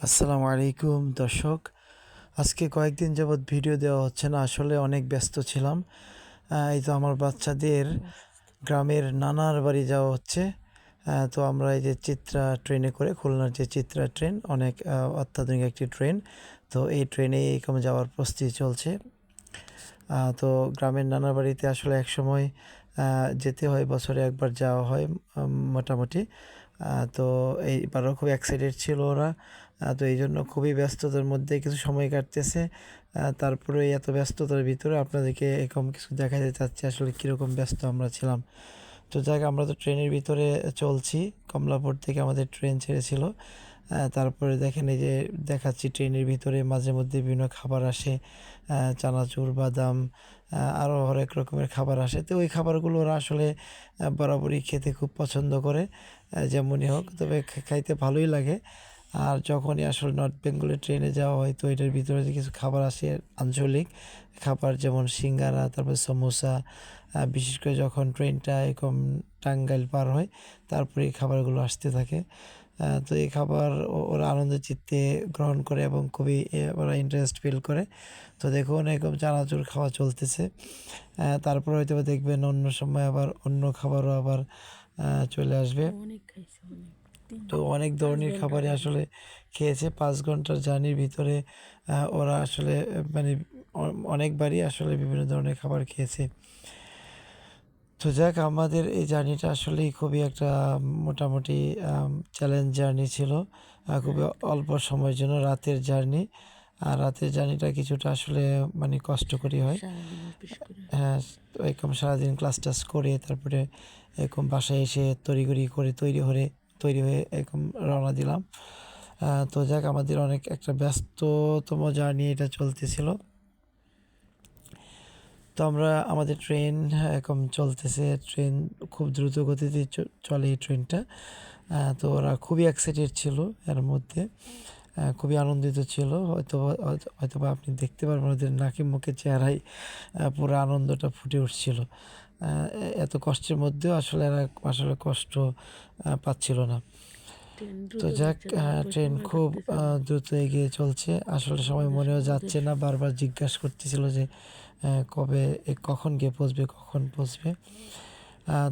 আসসালামু আলাইকুম, দর্শক। আজকে কয়েকদিন যাবৎ ভিডিও দেওয়া হচ্ছে না, আসলে অনেক ব্যস্ত ছিলাম। এই তো আমার বাচ্চাদের গ্রামের নানার বাড়ি যাওয়া হচ্ছে। তো আমরা এই যে চিত্রা ট্রেনে করে, খুলনার যে চিত্রা ট্রেন, অনেক অত্যাধুনিক একটি ট্রেন, তো এই ট্রেনে এরকম যাওয়ার প্রস্তুতি চলছে। তো গ্রামের নানার বাড়িতে আসলে একসময় যেতে হয়, বছরে একবার যাওয়া হয় মোটামুটি। তো এইবারও খুব এক্সাইটেড ছিল ওরা। তো এই জন্য খুবই ব্যস্ততার মধ্যে কিছু সময় কাটতেছে। তারপরে এত ব্যস্ততার ভিতরে আপনাদেরকে এরকম কিছু দেখাতে চাচ্ছি, আসলে কীরকম ব্যস্ত আমরা ছিলাম। তো যাক, আমরা তো ট্রেনের ভিতরে চলছি, কমলাপুর থেকে আমাদের ট্রেন ছেড়েছিল। তারপরে দেখেন এই যে দেখাচ্ছি ট্রেনের ভিতরে মাঝে মধ্যে বিভিন্ন খাবার আসে চানাচুর, বাদাম আরও হরেক রকমের খাবার আসে। তো ওই খাবারগুলো ওরা আসলে বরাবরই খেতে খুব পছন্দ করে। যেমনই হোক তবে খাইতে ভালোই লাগে। আর যখনই আসলে নর্থ বেঙ্গলের ট্রেনে যাওয়া হয় তো এটার ভিতরে যে কিছু খাবার আসে আঞ্চলিক খাবার যেমন সিঙ্গারা তারপর সমোসা বিশেষ করে যখন ট্রেনটা এরকম টাঙ্গাইল পার হয় তারপরে এই খাবারগুলো আসতে থাকে। তো এই খাবার ওরা আনন্দ চিত্তে গ্রহণ করে এবং খুবই ওরা ইন্টারেস্ট ফিল করে। তো দেখুন এরকম চানাচুর খাওয়া চলতেছে। তারপরে হয়তো দেখবেন অন্য সময় আবার অন্য খাবারও আবার চলে আসবে। তো অনেক ধরনের খাবারই আসলে খেয়েছে। পাঁচ ঘণ্টার জার্নির ভিতরে ওরা আসলে মানে অনেকবারই আসলে বিভিন্ন ধরনের খাবার খেয়েছে। তো যাক আমাদের এই জার্নিটা আসলেই খুবই একটা মোটামুটি চ্যালেঞ্জ জার্নি ছিল। খুবই অল্প সময়ের জন্য রাতের জার্নি। আর রাতের জার্নিটা কিছুটা আসলে মানে হয়। অফিস করে। হ্যাঁ এরকম সারাদিন ক্লাস টাস করে তারপরে এরকম বাসায় এসে তড়িঘড়ি করে তৈরি হয়ে তৈরি হয়ে এরকম রওনা দিলাম। তো যাক আমাদের অনেক একটা ব্যস্ততম জার্নি এটা চলতেছিল। তো আমরা আমাদের ট্রেন এরকম চলতেছে ট্রেন খুব দ্রুত গতিতে চলে এই ট্রেনটা। তো ওরা খুবই এক্সাইটেড ছিল এর মধ্যে। খুবই আনন্দিত ছিল। হয়তো হয়তো- হয়তোবা আপনি দেখতে পারবেন ওদের নাকি মুখে চেহারায় পুরো আনন্দটা ফুটে উঠছিল। এত কষ্টের মধ্যেও আসলে এরা আসলে কষ্ট পাচ্ছিল না। তো যাক ট্রেন খুব। দ্রুত এগিয়ে চলছে। আসলে সময় মনেও যাচ্ছে না। বারবার জিজ্ঞাসা করতেছিল যে কবে কখন গিয়ে পৌঁছবে কখন পৌঁছবে।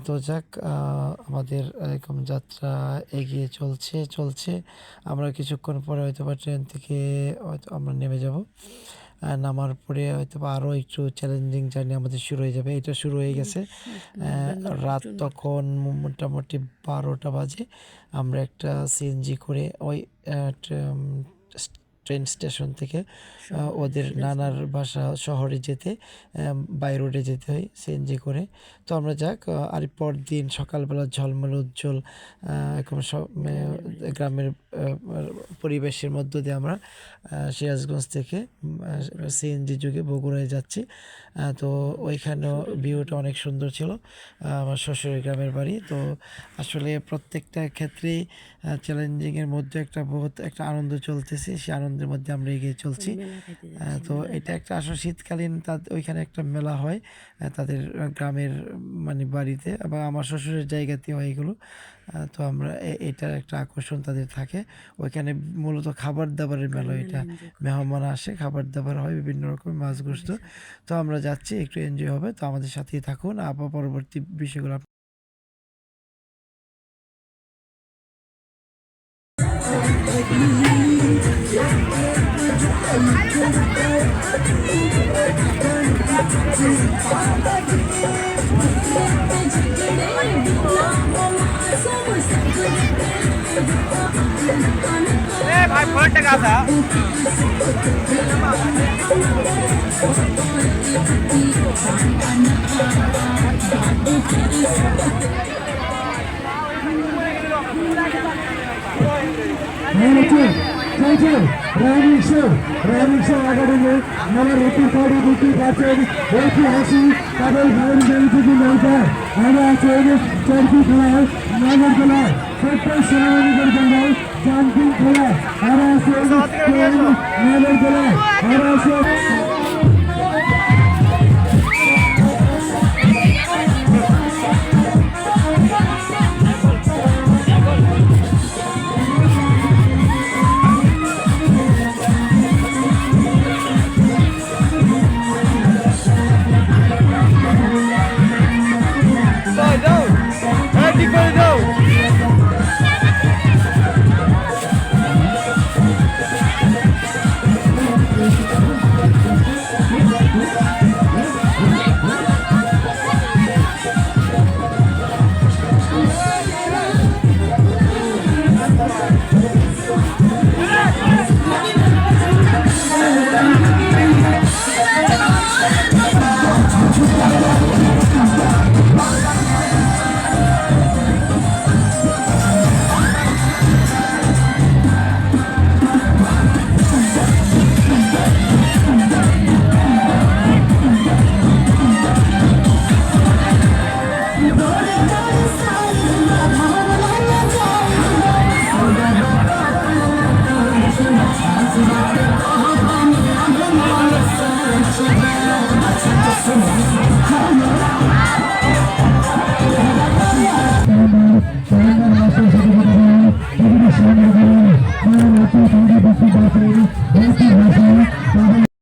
তো যাক আমাদের এরকম যাত্রা এগিয়ে চলছে চলছে। আমরা কিছুক্ষণ পরে হয়তো বা ট্রেন থেকে হয়তো আমরা নেমে যাব। নামার পরে হয়তো বা আরও একটু চ্যালেঞ্জিং জার্নি আমাদের শুরু হয়ে যাবে। এটা শুরু হয়ে গেছে। রাত তখন মোটামুটি বারোটা বাজে। আমরা একটা সিএনজি করে ওই ট্রেন স্টেশন থেকে ওদের নানার বাসা শহরে যেতে বাই রোডে যেতে হয় সিএনজি করে। তো আমরা যাক আর পর দিন সকালবেলা ঝলমল উজ্জ্বল এরকম সব গ্রামের পরিবেশের মধ্য দিয়ে আমরা সিরাজগঞ্জ থেকে সিএনজি যুগে বগুড়ায় যাচ্ছি। তো ওইখানেও ভিউটা অনেক সুন্দর ছিল আমার শ্বশুরের গ্রামের বাড়ি। তো আসলে প্রত্যেকটা ক্ষেত্রেই চ্যালেঞ্জিংয়ের মধ্যে একটা বহুত একটা আনন্দ চলতেছে। সেই আনন্দের মধ্যে আমরা এগিয়ে চলছি। তো এটা একটা আসলে শীতকালীন তাদের ওইখানে একটা মেলা হয় তাদের গ্রামের মানে বাড়িতে বা আমার শ্বশুরের জায়গাতে হয় এগুলো। তো আমরা এটার একটা আকর্ষণ তাদের থাকে। ওইখানে মূলত খাবার দাবারের মেলা এটা। মেহমান আসে খাবার দাবার হয় বিভিন্ন রকম মাছ গোস্ত তো আমরা যাচ্ছি একটু এনজয় হবে। তো আমাদের সাথেই থাকুন আবার পরবর্তী বিষয়গুলো भाई फट टका था Thank you. চলছে রানিংশো রানিংশো একাডেমি আমার রুটি কাড়ি রুটি গাছের ঐতিহাসিক তাদের ভাইয়ের থেকে নৌকা আমরা আছেন চরকি খেলায়, নগর খেলায় সত্তর সেনাবাহিনীদের জঙ্গল জানকিং খেলায়। আমরা আছেন নগর খেলায়। আমরা